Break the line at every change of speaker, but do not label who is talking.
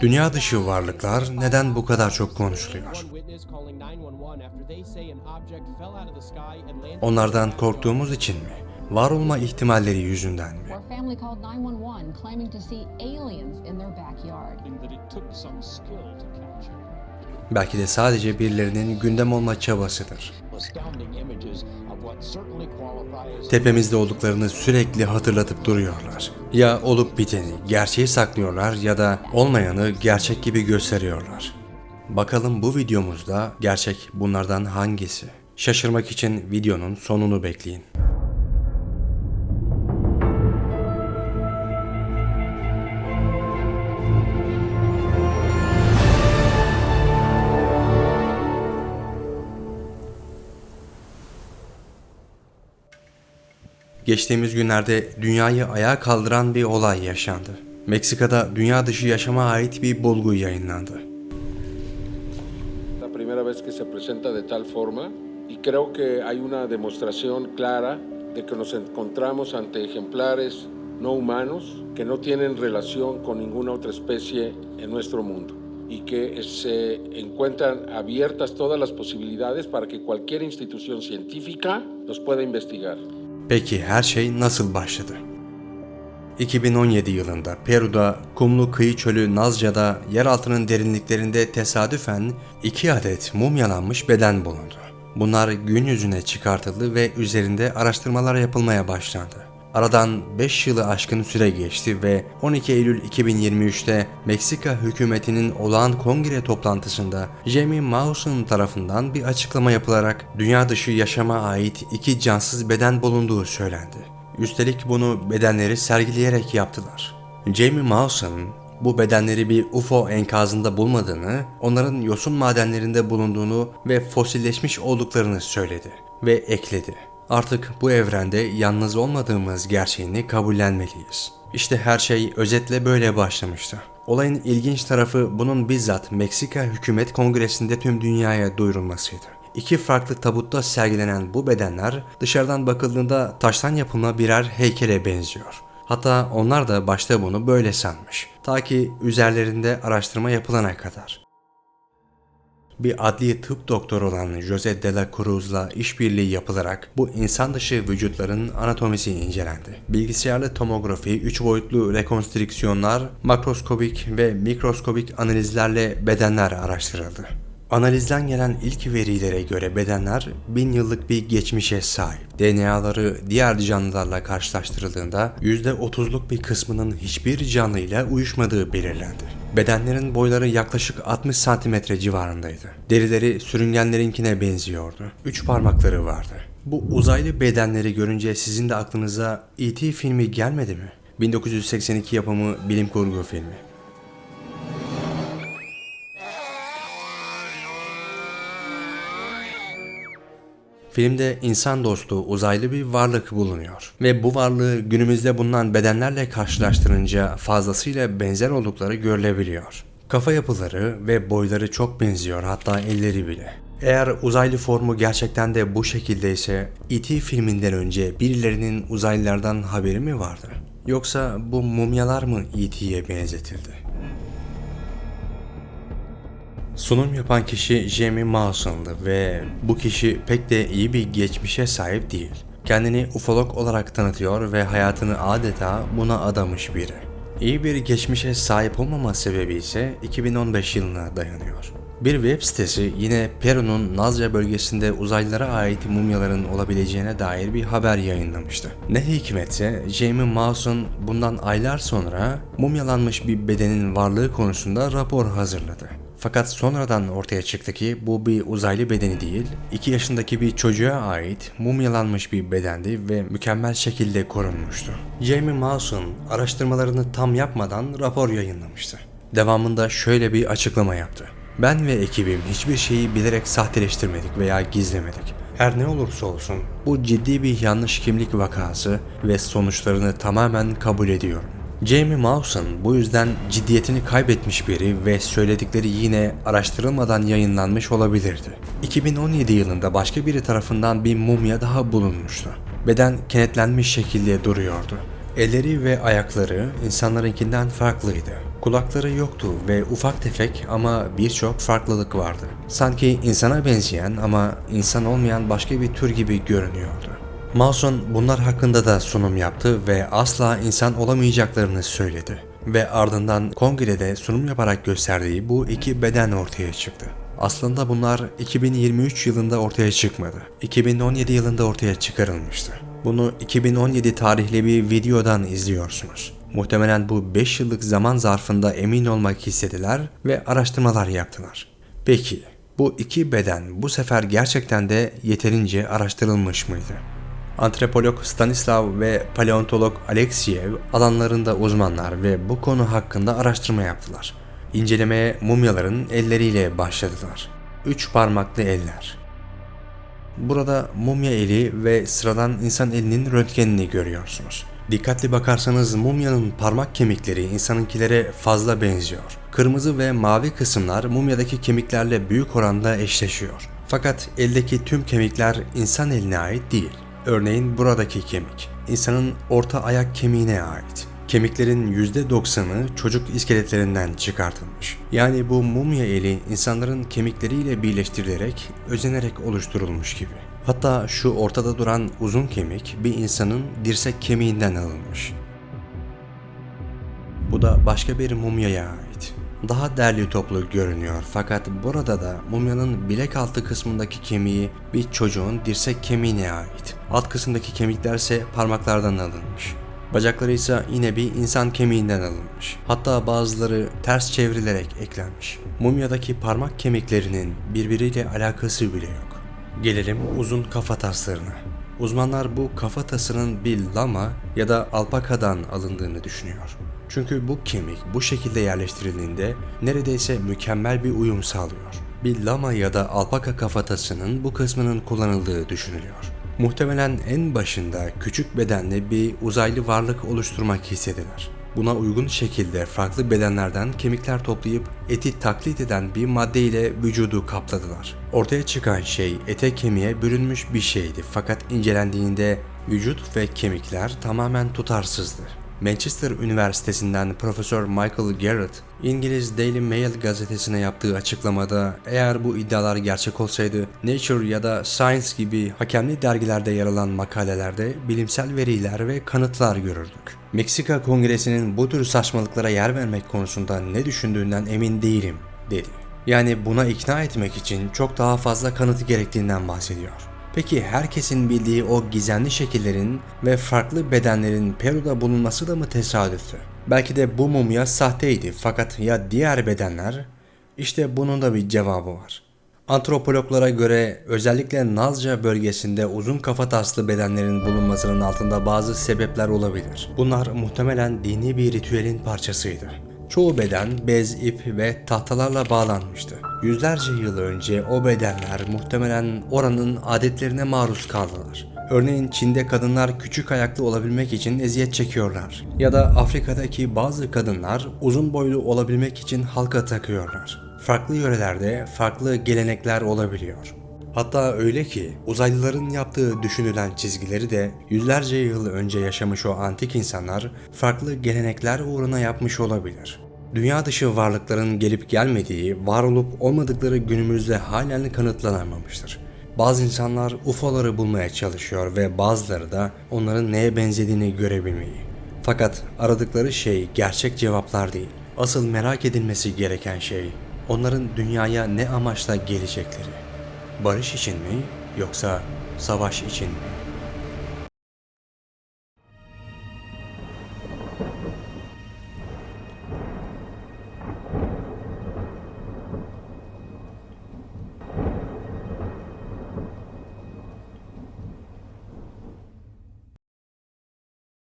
Dünya dışı varlıklar neden bu kadar çok konuşuluyor? Onlardan korktuğumuz için mi? Var olma ihtimalleri yüzünden mi?
Or a family called 911 claiming to see aliens in their backyard.
that it took some skill to capture.
Belki de sadece birilerinin gündem olma çabasıdır. Tepemizde olduklarını sürekli hatırlatıp duruyorlar. Ya olup biteni gerçeği saklıyorlar ya da olmayanı gerçek gibi gösteriyorlar. Bakalım bu videomuzda gerçek bunlardan hangisi? Şaşırmak için videonun sonunu bekleyin. Geçtiğimiz günlerde dünyayı ayağa kaldıran bir olay yaşandı. Meksika'da dünya dışı yaşama ait bir bulgu yayınlandı.
La primera vez que se presenta de tal forma y creo que hay una demostración clara de que nos encontramos ante ejemplares no humanos que no tienen relación con ninguna otra especie en nuestro mundo y que se encuentran abiertas todas las posibilidades para que cualquier institución científica los pueda investigar.
Peki her şey nasıl başladı? 2017 yılında Peru'da kumlu kıyı çölü Nazca'da yeraltının derinliklerinde tesadüfen iki adet mumyalanmış beden bulundu. Bunlar gün yüzüne çıkartıldı ve üzerinde araştırmalar yapılmaya başlandı. Aradan 5 yılı aşkın süre geçti ve 12 Eylül 2023'te Meksika hükümetinin olağan kongre toplantısında Jamie Mauson tarafından bir açıklama yapılarak dünya dışı yaşama ait iki cansız beden bulunduğu söylendi. Üstelik bunu bedenleri sergileyerek yaptılar. Jamie Mauson bu bedenleri bir UFO enkazında bulmadığını, onların yosun madenlerinde bulunduğunu ve fosilleşmiş olduklarını söyledi ve ekledi. Artık bu evrende yalnız olmadığımız gerçeğini kabullenmeliyiz. İşte her şey özetle böyle başlamıştı. Olayın ilginç tarafı bunun bizzat Meksika Hükümet Kongresi'nde tüm dünyaya duyurulmasıydı. İki farklı tabutta sergilenen bu bedenler dışarıdan bakıldığında taştan yapılma birer heykele benziyor. Hatta onlar da başta bunu böyle sanmış. Ta ki üzerlerinde araştırma yapılana kadar. Bir adli tıp doktoru olan Jose de la Cruz'la işbirliği yapılarak bu insan dışı vücutların anatomisi incelendi. Bilgisayarlı tomografi, 3 boyutlu rekonstrüksiyonlar, makroskobik ve mikroskobik analizlerle bedenler araştırıldı. Analizden gelen ilk verilere göre bedenler bin yıllık bir geçmişe sahip. DNA'ları diğer canlılarla karşılaştırıldığında %30'luk bir kısmının hiçbir canlıyla uyuşmadığı belirlendi. Bedenlerin boyları yaklaşık 60 santimetre civarındaydı. Derileri sürüngenlerinkine benziyordu. Üç parmakları vardı. Bu uzaylı bedenleri görünce sizin de aklınıza E.T. filmi gelmedi mi? 1982 yapımı bilim kurgu filmi. Filmde insan dostu uzaylı bir varlık bulunuyor ve bu varlığı günümüzde bulunan bedenlerle karşılaştırınca fazlasıyla benzer oldukları görülebiliyor. Kafa yapıları ve boyları çok benziyor hatta elleri bile. Eğer uzaylı formu gerçekten de bu şekildeyse E.T. filminden önce birilerinin uzaylılardan haberi mi vardı? Yoksa bu mumyalar mı E.T.'ye benzetildi? Sunum yapan kişi Jamie Mawson'dı ve bu kişi pek de iyi bir geçmişe sahip değil. Kendini ufolog olarak tanıtıyor ve hayatını adeta buna adamış biri. İyi bir geçmişe sahip olmama sebebi ise 2015 yılına dayanıyor. Bir web sitesi yine Peru'nun Nazca bölgesinde uzaylılara ait mumyaların olabileceğine dair bir haber yayınlamıştı. Ne hikmetse Jamie Mawson bundan aylar sonra mumyalanmış bir bedenin varlığı konusunda rapor hazırladı. Fakat sonradan ortaya çıktı ki bu bir uzaylı bedeni değil, 2 yaşındaki bir çocuğa ait mumyalanmış bir bedendi ve mükemmel şekilde korunmuştu. Jamie Mawson araştırmalarını tam yapmadan rapor yayınlamıştı. Devamında şöyle bir açıklama yaptı. Ben ve ekibim hiçbir şeyi bilerek sahteleştirmedik veya gizlemedik. Her ne olursa olsun bu ciddi bir yanlış kimlik vakası ve sonuçlarını tamamen kabul ediyorum. Jamie Mawson bu yüzden ciddiyetini kaybetmiş biri ve söyledikleri yine araştırılmadan yayınlanmış olabilirdi. 2017 yılında başka biri tarafından bir mumya daha bulunmuştu. Beden kenetlenmiş şekilde duruyordu. Elleri ve ayakları insanlarınkinden farklıydı. Kulakları yoktu ve ufak tefek ama birçok farklılık vardı. Sanki insana benzeyen ama insan olmayan başka bir tür gibi görünüyordu. Mawson bunlar hakkında da sunum yaptı ve asla insan olamayacaklarını söyledi. Ve ardından kongrede sunum yaparak gösterdiği bu iki beden ortaya çıktı. Aslında bunlar 2023 yılında ortaya çıkmadı. 2017 yılında ortaya çıkarılmıştı. Bunu 2017 tarihli bir videodan izliyorsunuz. Muhtemelen bu 5 yıllık zaman zarfında emin olmak istediler ve araştırmalar yaptılar. Peki bu iki beden bu sefer gerçekten de yeterince araştırılmış mıydı? Antropolog Stanislav ve paleontolog Alexiev alanlarında uzmanlar ve bu konu hakkında araştırma yaptılar. İncelemeye mumyaların elleriyle başladılar. Üç parmaklı eller. Burada mumya eli ve sıradan insan elinin röntgenini görüyorsunuz. Dikkatli bakarsanız mumyanın parmak kemikleri insanınkilere fazla benziyor. Kırmızı ve mavi kısımlar mumyadaki kemiklerle büyük oranda eşleşiyor. Fakat eldeki tüm kemikler insan eline ait değil. Örneğin buradaki kemik, insanın orta ayak kemiğine ait. Kemiklerin %90'ı çocuk iskeletlerinden çıkartılmış. Yani bu mumya eli insanların kemikleriyle birleştirilerek, özenerek oluşturulmuş gibi. Hatta şu ortada duran uzun kemik bir insanın dirsek kemiğinden alınmış. Bu da başka bir mumyaya ait. Daha derli toplu görünüyor fakat burada da mumyanın bilek altı kısmındaki kemiği bir çocuğun dirsek kemiğine ait. Alt kısımdaki kemikler ise parmaklardan alınmış. Bacakları ise yine bir insan kemiğinden alınmış. Hatta bazıları ters çevrilerek eklenmiş. Mumyadaki parmak kemiklerinin birbiriyle alakası bile yok. Gelelim uzun kafa taslarına. Uzmanlar bu kafa tasının bir lama ya da alpakadan alındığını düşünüyor. Çünkü bu kemik bu şekilde yerleştirildiğinde neredeyse mükemmel bir uyum sağlıyor. Bir lama ya da alpaka kafatasının bu kısmının kullanıldığı düşünülüyor. Muhtemelen en başında küçük bedenli bir uzaylı varlık oluşturmak istediler. Buna uygun şekilde farklı bedenlerden kemikler toplayıp eti taklit eden bir madde ile vücudu kapladılar. Ortaya çıkan şey ete kemiğe bürünmüş bir şeydi fakat incelendiğinde vücut ve kemikler tamamen tutarsızdı. Manchester Üniversitesi'nden Profesör Michael Garrett, İngiliz Daily Mail gazetesine yaptığı açıklamada eğer bu iddialar gerçek olsaydı Nature ya da Science gibi hakemli dergilerde yer alan makalelerde bilimsel veriler ve kanıtlar görürdük. Meksika Kongresi'nin bu tür saçmalıklara yer vermek konusunda ne düşündüğünden emin değilim, dedi. Yani buna ikna etmek için çok daha fazla kanıtı gerektiğinden bahsediyor. Peki herkesin bildiği o gizemli şekillerin ve farklı bedenlerin Peru'da bulunması da mı tesadüftü? Belki de bu mumya sahteydi fakat ya diğer bedenler? İşte bunun da bir cevabı var. Antropologlara göre özellikle Nazca bölgesinde uzun kafataslı bedenlerin bulunmasının altında bazı sebepler olabilir. Bunlar muhtemelen dini bir ritüelin parçasıydı. Çoğu beden bez, ip ve tahtalarla bağlanmıştı. Yüzlerce yıl önce o bedenler muhtemelen oranın adetlerine maruz kaldılar. Örneğin Çin'de kadınlar küçük ayaklı olabilmek için eziyet çekiyorlar. Ya da Afrika'daki bazı kadınlar uzun boylu olabilmek için halka takıyorlar. Farklı yörelerde farklı gelenekler olabiliyor. Hatta öyle ki uzaylıların yaptığı düşünülen çizgileri de yüzlerce yıl önce yaşamış o antik insanlar farklı gelenekler uğruna yapmış olabilir. Dünya dışı varlıkların gelip gelmediği, var olup olmadıkları günümüzde halen kanıtlanamamıştır. Bazı insanlar UFO'ları bulmaya çalışıyor ve bazıları da onların neye benzediğini görebilmeyi. Fakat aradıkları şey gerçek cevaplar değil. Asıl merak edilmesi gereken şey onların dünyaya ne amaçla gelecekleri. Barış için mi yoksa savaş için mi?